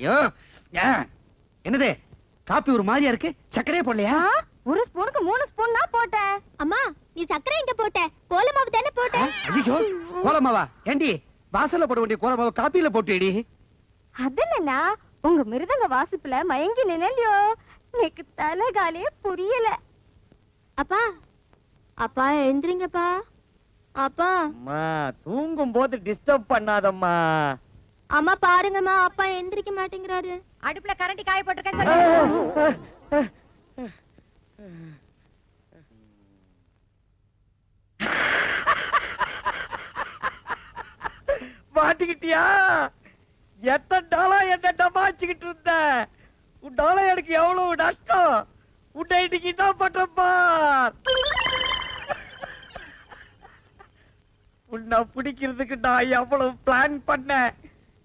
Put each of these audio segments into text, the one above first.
ஐயோ. என்னது காப்பி ஒரு மாதிரியா இருக்கு? சக்கரையே போடலையா? ஒரு ஸ்பூனுக்கு மூணு ஸ்பூன் தான் போட்டேன். அம்மா நீ சக்கரை எங்க போட்ட? கோல மாவு தானே போட்ட? ஐயோ கோலமாவா? ஏண்டி வாசல்ல போட வேண்டிய கோலமாவை காப்பியில போட்டுடி அது இல்லனா உங்க மிருதங்க வாசிப்புல மயங்கி நினைலியோ? எனக்கு தலைகாலே புரியல. அப்பா அப்பா எழுந்திரிங்கப்பா அப்பா. அம்மா தூங்கும் போது டிஸ்டர்ப் பண்ணாதம்மா. அம்மா பாருங்கம்மா அப்பா எந்திரிக்க மாட்டேங்கிறாரு. அடுப்புல கரண்டி காய போட்டிருக்கேன்னு சொல்லு மாட்டிக்கிட்டியா? எத்தனை டாலா என்ன டமாச்சுக்கிட்டு இருந்த? உன் டாலா எனக்கு எவ்வளவு நஷ்டம்? உன்னை இன்னைக்கு என்ன பண்றப்பா உன்னை பிடிக்கிறதுக்கு நான் எவ்வளவு பிளான் பண்ணேன்?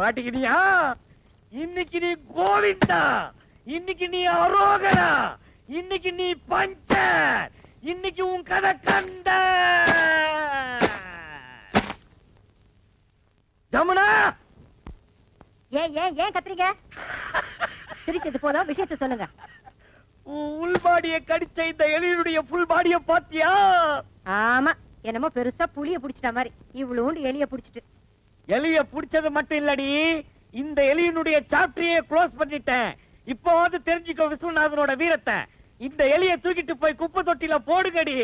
மாட்டிக்கினியா? இன்னைக்கு நீ கோவிந்தா. இன்னைக்கு நீ அரோகரா இன்னைக்கு நீ பஞ்சர் இன்னைக்கு உன் கதை கண்ட. ஜமுனா! ஏன் ஏன் ஏன் கத்துறீங்க? சிரிச்சது போதும் விஷயத்த சொல்லுங்க. உன் உள் பாடிய கடிச்ச இந்த எலியுடைய ஃபுல் பாடிய பாத்தியா ஆமா என்னமோ பெருசா புளிய புடிச்சிட்ட மாதிரி. இவ்வளவுண்டு எலிய புடிச்சிட்டு. எலிய புடிச்சது மட்டும் இல்லடி. இந்த எலியினுடைய சாப்டரையே க்ளோஸ் பண்ணிட்டேன். இப்போ வந்து தெரிஞ்சுக்கோ விஸ்வநாதனோட வீரத்தை. இந்த எலிய தூக்கிட்டு போய் குப்பை தொட்டில போடுங்கடி.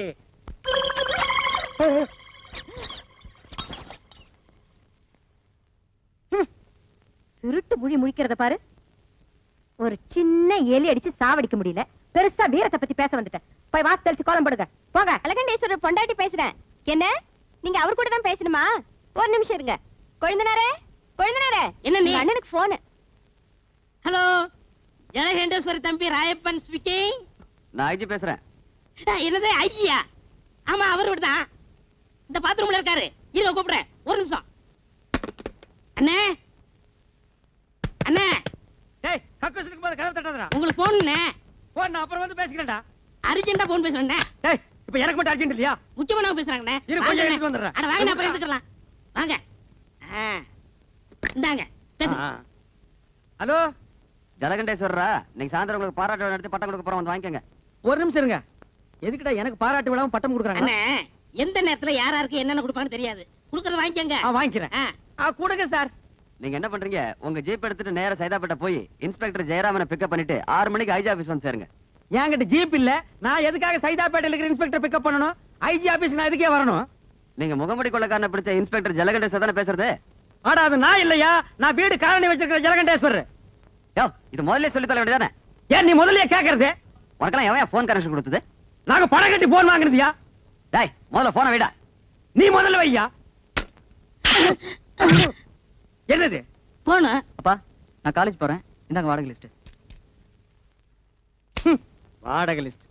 திருட்டு முழி முழிக்கிறத பாரு. ஒரு சின்ன எலி அடிச்சு சாவடிக்க முடியல. பெருசா வீரத்தை பத்தி பேச வந்துட்டேன். போய் வாசல் தெளிச்சு கோலம் போடுங்க. போங்க. அழகண்டேஸ்வரர் பொண்டாட்டி பேசுறேன். என்ன? நீங்க அவர் கூட தான் பேசணுமா? ஒரு நிமிஷம் இருங்க. கொழுந்தனாரே கொழுந்தனாரே என்ன நீ? அண்ணனுக்கு போன் ஹலோ ஜனகண்டேஸ்வரி தம்பி ராயப்பன் ஸ்பீக்கிங் நான் ஐஜி பேசுறேன். என்னது ஐயா ஆமா அவர் தான் இந்த பாத்ரூம்ல இருக்காரு. இருங்க கூப்பிடுறேன். ஒரு நிமிஷம். அண்ணே. அண்ணே. டேய் கக்கூசுக்கு போது கதவு தட்டாதடா. உங்களுக்கு போனுண்ணே போ நான் அப்புறம் வந்து பேசிக்கிறேன்டா. அர்ஜென்ட்டா போன் பேசுறேன் டேய் இப்போ எனக்கு மட்டும் அர்ஜென்ட் இல்லையா? முக்கியமானவங்க பேசுறாங்கண்ணே? இரு, கொஞ்சம் வாங்கண்ணே. எடுத்துட்டு வந்துடுறேன். அட வாங்க நான் அப்புறம் எடுத்துக்கலாம். வாங்க. இந்தாங்க ஹலோ? ஜலகண்டேஸ்வரரா நீங்க சாயந்தரம் உங்களுக்கு பாராட்டு விழா நடத்தி பட்டம் கொடுக்க போறோம் வந்து வாங்கிக்கோங்க. ஒரு நிமிஷம் இருங்க. எதுக்குடா எனக்கு பாராட்டு விழாவும் பட்டம் கொடுக்குறாங்க? அண்ணே எந்த நேரத்துல யார் யாருக்கு என்னென்ன கொடுப்பான்னு தெரியாது. கொடுக்கறத வாங்கிக்கங்க. வாங்கிக்கிறேன். கொடுங்க சார். நீங்க என்ன பண்றீங்க? உங்க ஜீப் எடுத்துட்டு நேரா சைதாப்பேட்டை போய் இன்ஸ்பெக்டர் ஜெயராமனை பிக்கப் பண்ணிட்டு ஆறு மணிக்கு ஐஜி ஆபீஸ் வந்து சேருங்க. என்கிட்ட ஜீப் இல்ல. நான் எதுக்காக சைதாப்பேட்டையில இருக்கிற இன்ஸ்பெக்டர் பிக்கப் பண்ணணும்? ஐஜி ஆபீஸ் நான் எதுக்கே வரணும்? நீங்க முகமடி கொள்ளக்காரனை பிடிச்ச இன்ஸ்பெக்டர் ஜலகண்டேஸ்வர் தானே பேசுறது? ஆடா அது நான் இல்லையா? நான் வீடு காலனி வச்சிருக்கிற ஜலகண்டேஸ்வரர் யோ இது முதல்ல சொல்லி தர வேண்டியதானே? ஏன் நீ முதல்லயே கேக்குறது? உனக்கெல்லாம் எவன் ஃபோன் கனெக்ஷன் கொடுத்தது? நாங்க பணம் கட்டி போன் வாங்குனதியா? டேய் முதல்ல போனை விடா. நீ முதல்ல வையா? என்னது? போன. அப்பா நான் காலேஜ் போறேன். இந்தாங்க வாடகை லிஸ்ட் வாடகை லிஸ்ட்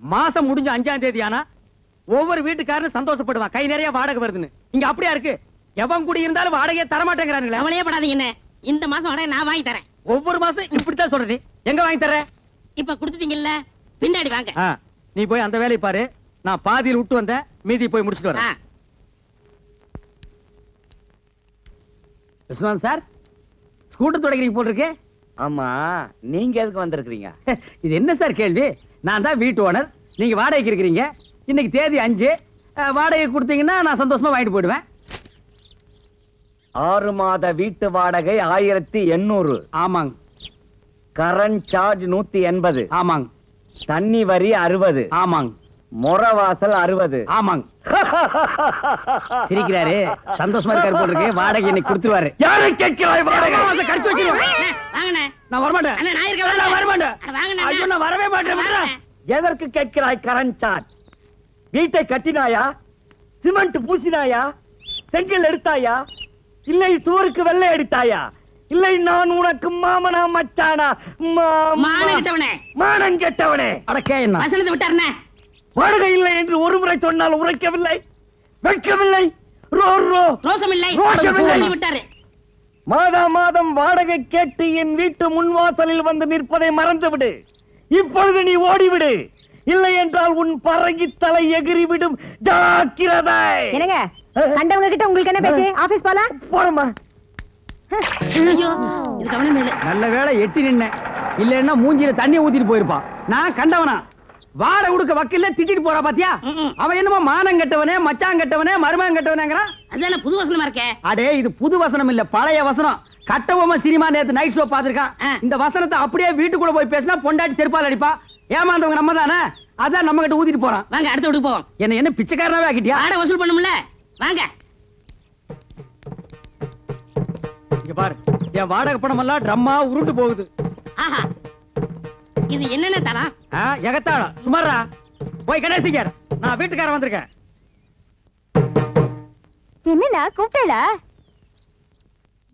மாசம் முடிஞ்ச அஞ்சாம் தேதி ஆனா ஒவ்வொரு வீட்டுக்காரனும் சந்தோஷப்படுவான் கை நிறைய வாடகை வருதுன்னு. இங்க அப்படியா இருக்கு? எவன் கூடி இருந்தாலும் வாடகையை தரமாட்டேங்கிறானுங்களே. கவலையே படாதீங்கண்ணே. இந்த மாசம் வாடகை நான் வாங்கி தரேன். ஒவ்வொரு மாசம் இப்படித்தான் சொல்றது. எங்க வாங்கி தர இப்ப கொடுத்துட்டீங்கல்ல பின்னாடி வாங்க. நீ போய் அந்த வேலையை பாரு. நான் பாதியில் விட்டு வந்தேன் மீதி போய் முடிச்சிட்டு வரேன். விஸ்வநாத் சார் ஸ்கூட்டர் தொடக்கிறீங்க போட்டிருக்கு ஆமா நீங்க எதுக்கு வந்திருக்கீங்க இது என்ன சார் கேள்வி? நான் தான் வீட்டு ஓனர். நீங்க வாடகைக்கு இருக்கிறீங்க. இன்னைக்கு தேதி அஞ்சு. வாடகை கொடுத்தீங்கன்னா நான் சந்தோஷமா வாங்கிட்டு போயிடுவேன். ஆறு மாத வீட்டு வாடகை ஆயிரத்தி எண்ணூறு. ஆமாங்க. கரண்ட் சார்ஜ் நூத்தி எண்பது. ஆமாங்க. தண்ணி வரி அறுபது. ஆமாங்க. முற வாசல் அறுபது. ஆமாங்க. சிரிக்கிறாரு. சந்தோஷமா இருக்காரு போல இருக்கு வாடகை இன்னைக்கு கொடுத்துருவாரு. யாரை கேட்கிறாய் வாடகை? கடிச்சு வச்சிருவேன் நான் வரமாட்டேன். அண்ணே, நான் வரமாட்டேன். ஐயோ நான் வரவே மாட்டேன். எதற்கு கேட்கிறாய் கரண்ட் சார்ஜ்? வீட்டை கட்டினாயா? சிமெண்ட் பூசினாயா? செங்கல் எடுத்தாயா? இல்லை சுவருக்கு வெள்ளை அடித்தாயா? இல்லை நான் உனக்கு மாமனா மச்சானா? மாமா- மான கிட்டவனே. மானம் கெட்டவனே. அடக்கே விட்டாருனே வாடகை இல்லை என்று ஒரு முறை சொன்னால் உரைக்கவில்லை. வெட்கவில்லை ரோ ரோ. ரோசம் இல்லை ரோஷமில்லை. தள்ளி விட்டாரு. மாதா மாதம் வாடகை கேட்டு என் வீட்டு முன்வாசலில் வந்து நிற்பதை மறந்துவிடு. இப்பொழுது நீ ஓடிவிடு. இல்லை என்றால் உன் பறகி தலை எகிறிவிடும் ஜாக்கிரதை! என்னங்க? கண்டவங்க கிட்ட உங்களுக்கு என்ன பேச்சு? ஆபீஸ் போலாம் போறமா ஐயோ இது கவனம் மேலு நல்ல வேளை எட்டி நின்னேன் இல்லன்னா மூஞ்சில தண்ணி ஊத்திட்டு போயிருப்பான் நான் கண்டவனா? வாட உடுக்க வக்கீல்ல திட்டிட்டு போறா பாத்தியா. அவன் என்னமோ மானம் கெட்டவனே மச்சான் கெட்டவனே மருமகன் கெட்டவனேங்கிறான். அதான புது வசனமா இருக்கே? அடே இது புது வசனம் இல்ல பழைய வசனம். கட்டபொம்மை சினிமா நேத்து நைட் ஷோ பாத்திருக்கான். இந்த வசனத்தை அப்படியே வீட்டுக்குள்ள போய் பேசினா பொண்டாட்டி செருப்பால் அடிப்பா. ஏமாந்தவங்க நம்ம தானே அதான் நம்ம கிட்ட ஊத்திட்டு போறான். வாங்க அடுத்த வீட்டுக்கு போவோம். என்ன என்ன பிச்சைக்காரனாவே ஆக்கிட்டியா? வாடகை வசூல் பண்ணும்ல? வாங்க. இங்க பாரு என் வாடகை பணம் எல்லாம் ட்ரம்மா உருண்டு போகுது. ஆஹா. இது என்னென்ன தரம் எகத்தாளம் சுமாரா? போய் கணேசிக்கார் நான் வீட்டுக்காரன் வந்திருக்கேன். என்னண்ணா கூப்பிட்டா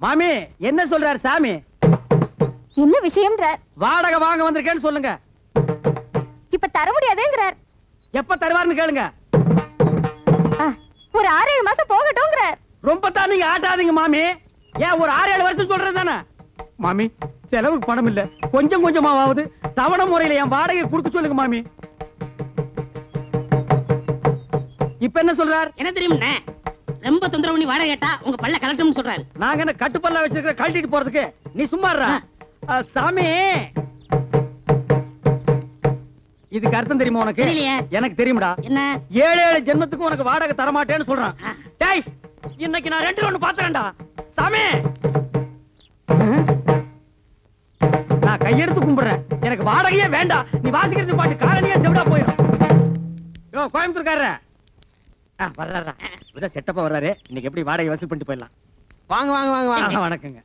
மாமி என்ன சொல்றாரு சாமி? என்ன விஷயம்ன்றார் வாடகை வாங்க வந்திருக்கேன்னு சொல்லுங்க. இப்ப தர முடியாதுங்கிறார். எப்ப தருவாருன்னு கேளுங்க. ஒரு ஆறு ஏழு மாசம் போகட்டும்ங்கிறார். ரொம்ப தான் நீங்க ஆட்டாதீங்க மாமி. ஏன் ஒரு ஆறு ஏழு வருஷம் சொல்றது தானே? மாமி செலவுக்கு பணம் இல்ல. கொஞ்சம் கொஞ்சமாவது தவணை முறையில என் வாடகை கொடுக்க சொல்லுங்க மாமி. இப்ப என்ன சொல்றார்? என்ன தெரியும்ண்ணே ரொம்ப தொந்தரவு பண்ணி வாடகை கேட்டா உங்க பல்ல கலட்டும்னு சொல்றாரு. நாங்க என்ன கட்டுப்பல்ல வச்சிருக்கிற கழட்டிட்டு போறதுக்கு? நீ சும்மா சாமி. இதுக்கு அர்த்தம் தெரியுமா உனக்கு. எனக்கு தெரியும்டா. என்ன? ஏழு ஏழு ஜென்மத்துக்கு உனக்கு வாடகை தர மாட்டேன்னு சொல்றான். டேய் இன்னைக்கு நான் ரெண்டு ஒண்ணு பாத்துறேன்டா. சாமி! நான் கையெடுத்து கும்பிடுறேன். எனக்கு வாடகையே வேண்டாம். நீ வாசிக்கிறது பாட்டு காலனியே செவிடா போயிடும் யோ கோயம்புத்தூர்காரர. ஆ வர்றாரா இதான் செட்டப்பா வர்றாரு. இன்னைக்கு எப்படி வாடகை வசூல் பண்ணிட்டு போயிடலாம். வாங்க வாங்க வாங்க வாங்க. வணக்கங்க.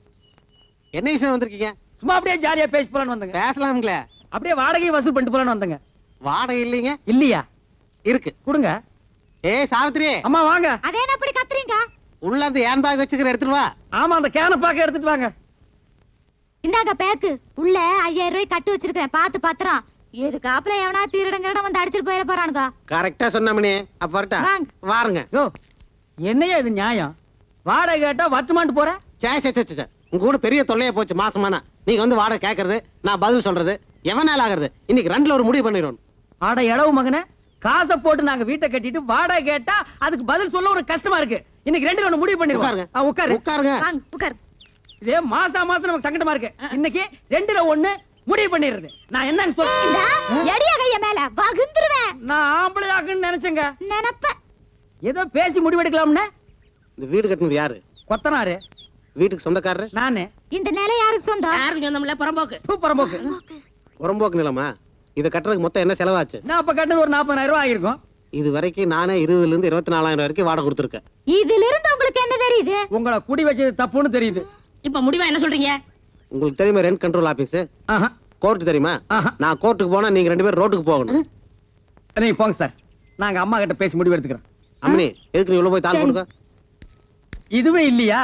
என்ன விஷயம் வந்திருக்கீங்க? சும்மா அப்படியே ஜாலியா பேசி போலான்னு வந்தங்க. பேசலாம்ங்களே. அப்படியே வாடகை வசூல் பண்ணிட்டு போலான்னு வந்தங்க. வாடகை இல்லைங்க? இல்லையா? இருக்கு. கொடுங்க. ஏய் சாவித்ரி அம்மா வாங்க. அதே என்ன அப்படி கத்துறீங்க உள்ள அந்த ஏன் பேக் வச்சுக்கிற எடுத்துட்டு வா. ஆமா அந்த கேன பாக்க எடுத்துட்டு வாங்க. இந்தாங்க பேக்கு உள்ள ஐயாயிரம் ரூபாய் கட்டு வச்சிருக்கேன் பாத்து பத்திரம். எதுக்கு அப்புறம் எவனா திருடங்க வந்து அடிச்சிட்டு போயிட போறானுங்க? கரெக்டா சொன்னமணி அப்ப வரட்டா. வாருங்க. யோ என்னையா இது நியாயம்? வாடகை கேட்டா வட்டுமான்ட்டு போற? சே சே சே, சே, சே. உங்க கூட பெரிய தொல்லையா போச்சு மாசமானா. நீங்க வந்து வாடகை கேக்குறது நான் பதில் சொல்றது எவனால ஆகுறது? இன்னைக்கு ரெண்டுல ஒரு முடிவு பண்ணிடுவோம் ஆட இளவு மகனே காசை போட்டு நாங்க வீட்டை கட்டிட்டு வாடகை கேட்டா அதுக்கு பதில் சொல்ல ஒரு கஷ்டமா இருக்கு. இன்னைக்கு ரெண்டு ஒண்ணு முடிவு உட்காருங்க. பண்ணிருவாங்க உட்காரு. உட்காருங்க. உட்கார். இதே மாசா மாசம் நமக்கு சங்கடமா இருக்கு. இன்னைக்கு ரெண்டுல ஒண்ணு முடிவு பண்ணிடுறது. நான் என்னங்க சொல்றேன் எடியா கைய மேல வகுந்துருவேன். நான் ஆம்பளை ஆக்குன்னு நினைச்சேங்க. நினப்ப. ஏதோ பேசி முடிவெடுக்கலாம்னு? இந்த வீடு கட்டினது யாரு? கொத்தனாரு. வீட்டுக்கு சொந்தக்காரரு? நானு. இந்த நிலை யாருக்கு சொந்தம்? யாருக்கும் சொந்தமில்ல புறம்போக்கு. சூப்பர் போக்கு புறம்போக்கு நிலமா? இதை கட்டுறதுக்கு மொத்தம் என்ன செலவாச்சு? நான் அப்ப கட்டினது ஒரு நாற்பதாயிரம் ரூபாய் ஆகிருக்கும் இது வரைக்கும் நானே இருபதுல இருந்து இருபத்தி நாலாயிரம் வரைக்கும் வாடகை கொடுத்துருக்கேன். இதுல இருந்து உங்களுக்கு என்ன தெரியுது? உங்களை குடி வச்சது தப்புன்னு தெரியுது. இப்ப முடிவா என்ன சொல்றீங்க? உங்களுக்கு தெரியுமா ரெண்ட் கண்ட்ரோல் ஆபீஸ் ஆஹா. கோர்ட் தெரியுமா? ஆஹா. நான் கோர்ட்டுக்கு போனா நீங்க ரெண்டு பேரும் ரோட்டுக்கு போகணும். நீங்க போங்க சார். நாங்க அம்மா கிட்ட பேசி முடிவு எடுத்துக்கிறோம். அம்மனி எதுக்கு நீ உள்ள போய் தாள். கொடுக்க? இதுவே இல்லையா?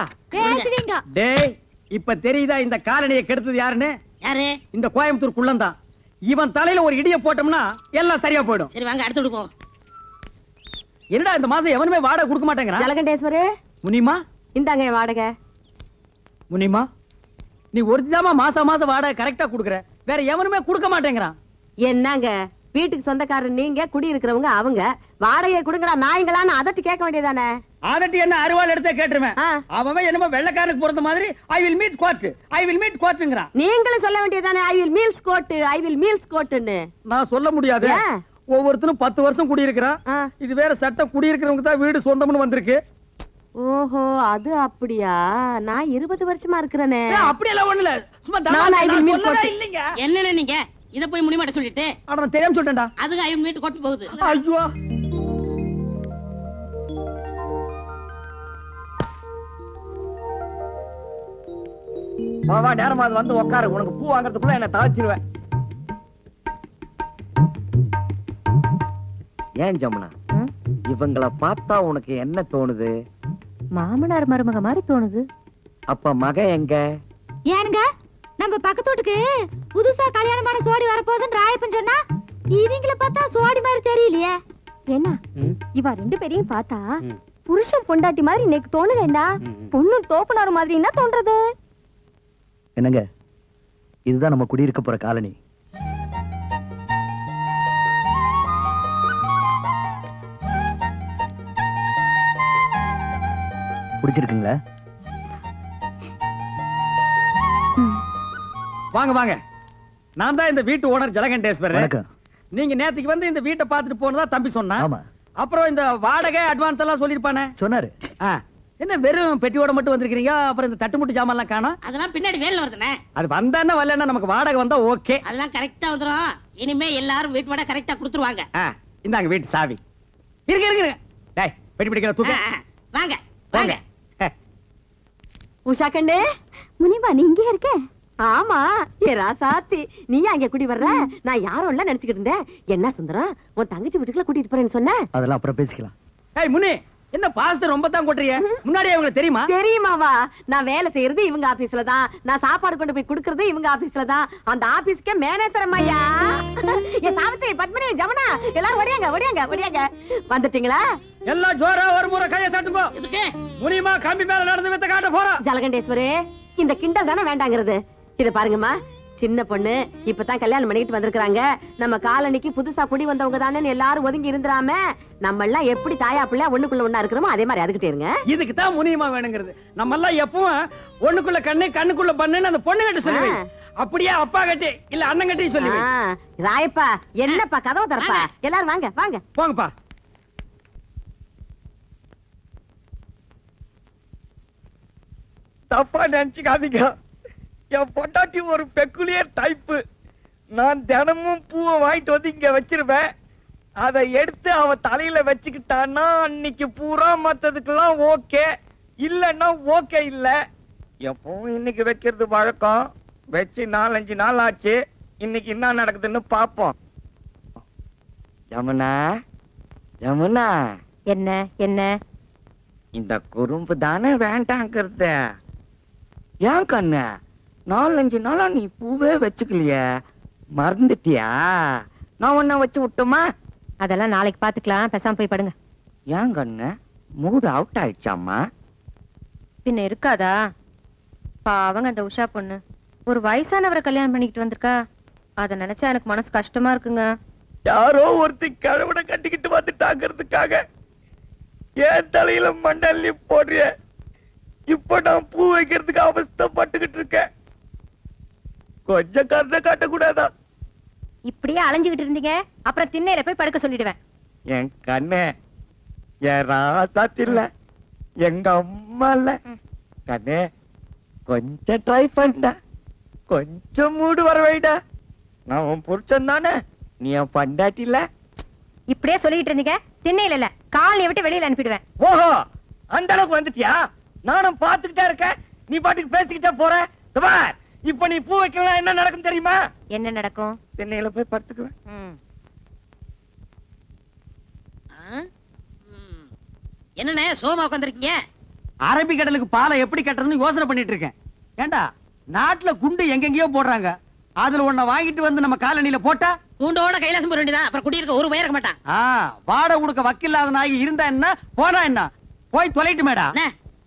டேய் இப்ப தெரியுதா இந்த காலனியை கெடுத்தது யாருன்னு? யாரு? இந்த கோயம்புத்தூர் குள்ளந்தான் இவன் தலையில ஒரு இடிய போட்டோம்னா எல்லாம் சரியா போயிடும். சரி வாங்க அடுத்த போவோம் என்னடா இந்த மாசம் எவனுமே வாடகை கொடுக்க மாட்டேங்கிறான்? ஜலகண்டேஸ்வரு. முனிமா? இந்தாங்க என் வாடகை. முனிமா நீ ஒருத்திதாமா மாசம் மாசம் வாடகை கரெக்டா கொடுக்குற. வேற எவனுமே கொடுக்க மாட்டேங்கிறான். என்னங்க? வீட்டுக்கு சொந்தக்காரர் நீங்க குடி இருக்கிறவங்க அவங்க. வாடகை கொடுங்கடா நாய்ங்களான்னு அதட்டி கேட்க வேண்டியதானே அதட்டி என்ன அருவாள் எடுத்தே கேட்டுருவேன். அவன் என்னமோ வெள்ளக்காரனுக்கு பிறந்த மாதிரி I will meet court I will meet கோர்ட்டுங்கிறான் நீங்களும் சொல்ல வேண்டியதானே I will meals court I will meals கோட்டுன்னு நான் சொல்ல முடியாது? ஒவ்வொருத்தரும் பத்து வருஷம் குடியிருக்கிறான். இது வேற சட்டம் குடியிருக்கிறவங்க தான் வீடு சொந்தம்னு வந்திருக்கு. ஓஹோ அது அப்படியா? நான் இருபது வருஷமா இருக்கிறேனே. அப்படியெல்லாம் ஒண்ணு இல்ல. சும்மா நான் சொல்லவே court. இல்லைங்க. என்னன்னு நீங்க? இத போய் முடிமாட்ட சொல்லிட்டு. ஆனா நான் தெரியாம சொல்லிட்டேன்டா. அதுக்கு ஐயன் வீட்டு கொட்டு போகுது. ஐயோ. வா நேரமா அது வந்து உட்காரு உனக்கு பூ வாங்குறதுக்குள்ள என்ன தாச்சிருவேன் ஏன் ஜமுனா? இவங்கள பார்த்தா உனக்கு என்ன தோணுது? மாமனார் மருமக மாதிரி தோணுது. அப்ப மக எங்க? ஏனுங்க? நம்ம பக்கத்து வீட்டுக்கு புதுசா கல்யாணமான சோடி வரப்போகுதுன்னு ராயப்பன் சொன்னா இவங்கள பார்த்தா சோடி மாதிரி தெரியலையே. என்ன? இவ ரெண்டு பேரையும் பார்த்தா புருஷன் பொண்டாட்டி மாதிரி இன்னைக்கு தோணலண்டா பொண்ணு தோப்புனாரு மாதிரி என்ன தோன்றது. என்னங்க? இதுதான் நம்ம குடியிருக்க போற காலனி. பிடிச்சிருக்குங்களா? வாங்க வாங்க. நான் தான் இந்த வீட்டு ஓனர் ஜலகண்டேஸ்வரர். நீங்க நேத்துக்கு வந்து இந்த வீட்டை பார்த்துட்டு போனதா தம்பி சொன்னா ஆமா. அப்புறம் இந்த வாடகை அட்வான்ஸ் எல்லாம் சொல்லிருப்பானே சொன்னாரு. ஆ, என்ன வெறும் பெட்டியோட மட்டும் வந்திருக்கீங்க அப்புறம் இந்த தட்டுமுட்டு ஜாமான் எல்லாம் காணோம். அதெல்லாம் பின்னாடி வேலை வருதுண்ணே. அது வந்தானே வரலன்னா நமக்கு வாடகை வந்தா ஓகே. அதெல்லாம் கரெக்டா வந்துரும். இனிமே எல்லாரும் வீட்டு வாடகை கரெக்டா கொடுத்துருவாங்க. இந்தாங்க வீட்டு சாவி. இருங்க இருங்க. டேய் பெட்டி பிடிக்கிற தூக்க. வாங்க வாங்க. உஷா கண்ணு முனிவா நீ இங்கே இருக்க? ஆமா ஏ ராசாத்தி நீயா அங்க குடி வர்ற? நான் யாரும் இல்ல நினைச்சுக்கிட்டு இருந்தேன். என்ன சுந்தரம் உன் தங்கச்சி வீட்டுக்குள்ள கூட்டிட்டு போறேன்னு சொன்ன? அதெல்லாம் அப்புறம் பேசிக்கலாம். ஏய் முனி. என்ன பாஸ்து ரொம்ப தான் கொட்டுறீங்க முன்னாடியே உங்களுக்கு தெரியுமா? தெரியுமாவா? நான் வேலை செய்யறது இவங்க ஆபீஸ்ல தான். நான் சாப்பாடு கொண்டு போய் கொடுக்கறது இவங்க ஆபீஸ்ல தான். அந்த ஆபீஸ்க்கே மேனேஜர் அம்மையா என் சாவித்திரி பத்மினி ஜமுனா எல்லாரும் ஒடியாங்க ஒடியாங்க ஒடியாங்க வந்துட்டீங்களா? எல்லாம் ஜோரா ஒரு முறை கையை தட்டுங்க. முனிமா கம்பி மேல நடந்து வித்த காட்ட போறோம் ஜலகண்டேஸ்வரே இந்த கிண்டல் தானே வேண்டாங்கிறது. இத பாருங்கம்மா. சின்ன பொண்ணு இப்பதான் கல்யாணம் பண்ணிட்டு வந்திருக்காங்க நம்ம காலனிக்கு புதுசா குடி வந்தவங்க தானே எல்லாரும் ஒதுங்கி இருந்துராம நம்ம எல்லாம் எப்படி தாயா பிள்ளை ஒண்ணுக்குள்ள ஒண்ணா இருக்கிறோமோ அதே மாதிரி அதுக்கிட்டே இருங்க. இதுக்கு தான் முனியமா வேணுங்கிறது. நம்ம எல்லாம் எப்பவும் ஒண்ணுக்குள்ள கண்ணு கண்ணுக்குள்ள பண்ணுன்னு அந்த பொண்ணு கிட்ட சொல்லி வை. அப்படியே அப்பா கட்டி இல்ல அண்ணன் கட்டி சொல்லி வை. ஆ, ராயப்பா என்னப்பா கதவு தரப்பா எல்லாரும் வாங்க வாங்க. போங்கப்பா. தப்பா நினைச்சுக்காதீங்க. என் பொண்டாட்டி ஒரு பெக்குலியர் டைப்பு நான் தினமும் பூவை வாங்கிட்டு வந்து இங்க வச்சிருவேன். அதை எடுத்து அவ தலையில வச்சுக்கிட்டான்னா அன்னைக்கு பூரா மத்ததுக்கெல்லாம் ஓகே இல்லைன்னா ஓகே இல்ல. எப்பவும் இன்னைக்கு வைக்கிறது வழக்கம். வச்சு நாலஞ்சு நாள் ஆச்சு. இன்னைக்கு என்ன நடக்குதுன்னு பாப்போம் ஜமுனா ஜமுனா என்ன என்ன? இந்த குறும்பு தானே வேண்டாங்கிறது. ஏன் கண்ணு? நாலஞ்சு நாளா நீ பூவே வச்சுக்கலையே. மறந்துட்டியா? நான் உன்ன வச்சு விட்டுமா? அதெல்லாம் நாளைக்கு பாத்துக்கலாம். பேசாம போய் படுங்க. ஏன் கண்ணு? மூடு அவுட் ஆயிடுச்சாமா பின்ன இருக்காதா? பாவங்க அந்த உஷா பொண்ணு. ஒரு வயசானவரை கல்யாணம் பண்ணிக்கிட்டு வந்திருக்கா. அத நினைச்சா எனக்கு மனசு கஷ்டமா இருக்குங்க. யாரோ ஒருத்தி கழுவனை கட்டிக்கிட்டு வந்துட்டாங்கிறதுக்காக ஏன் தலையில மண்டல்லி போடுறிய. இப்ப நான் பூ வைக்கிறதுக்கு அவஸ்தைப்பட்டுக்கிட்டு இருக்கேன். கொஞ்சம் கருத்தை காட்டக்கூடாதா? இப்படியே அலைஞ்சுகிட்டு இருந்தீங்க அப்புறம் திண்ணையில போய் படுக்க சொல்லிடுவேன். என் கண்ணே என் ராசாத்தி இல்ல எங்க அம்மா இல்ல. கண்ணே கொஞ்சம் ட்ரை பண்ணா. கொஞ்சம் மூடு வர வைடா நான் உன் புருஷன் தானே நீ என் பண்டாட்டி இல்ல. இப்படியே சொல்லிட்டு இருந்தீங்க திண்ணையில இல்ல காலையை விட்டு வெளியில அனுப்பிடுவேன். ஓஹோ அந்த அளவுக்கு வந்துட்டியா? நானும் பாத்துக்கிட்டே இருக்கேன். நீ பாட்டுக்கு பேசிக்கிட்டே போற. இப்ப நீ பூ வைக்கலாம் என்ன நடக்கும் தெரியுமா? என்ன நடக்கும்? திண்ணையில போய் படுத்துக்குவேன். ம். ஆ? ம். என்னண்ணே சோமா உட்காந்துருக்கீங்க அரபிக்கடலுக்கு பாலை எப்படி கட்டுறதுன்னு யோசனை பண்ணிட்டு இருக்கேன். ஏண்டா நாட்டுல குண்டு எங்கெங்கயோ போடுறாங்க. அதுல ஒண்ண வாங்கிட்டு வந்து நம்ம காலனில போட்டா? கூண்டோட கைலாசம் போட வேண்டியதான் அப்புறம் குடியிருக்க ஒரு பயிர் இருக்க மாட்டான். ஆ வாடகை கொடுக்க வக்கில்லாத நாயகி இருந்தா என்ன? போனா என்ன? போய் தொலைட்டு மேடா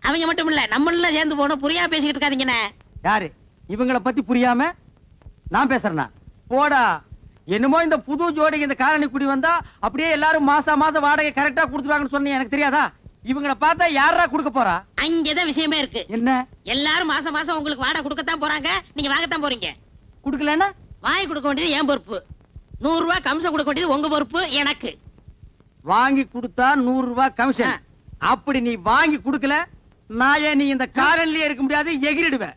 அவங்க மட்டும் இல்ல நம்ம எல்லாம் சேர்ந்து போகணும் புரியா பேசிக்கிட்டு இருக்காதீங்கண்ணே. யாரு? இவங்கள பத்தி புரியாம நான் பேசுறேனா? போடா. என்னமோ இந்த புது ஜோடிக்கு இந்த காலனி குடி வந்தா அப்படியே எல்லாரும் மாசம் மாசம் வாடகை கரெக்டா கொடுத்துருவாங்கன்னு சொன்னீங்க. எனக்கு தெரியாதா? இவங்கள பார்த்தா யாரா கொடுக்க போறா? அங்கதான் விஷயமே இருக்கு. என்ன? எல்லாரும் மாசம் மாசம் உங்களுக்கு வாடகை கொடுக்கத்தான் போறாங்க. நீங்க வாங்கத்தான் போறீங்க. கொடுக்கலன்னா? வாங்கி கொடுக்க வேண்டியது என் பொறுப்பு. நூறு ரூபாய் கம்சம் கொடுக்க வேண்டியது உங்க பொறுப்பு எனக்கு. வாங்கி கொடுத்தா நூறு ரூபாய் கமிஷன் அப்படி நீ வாங்கி கொடுக்கல நான் ஏன் நீ இந்த காலனிலேயே இருக்க முடியாது எகிரிடுவேன்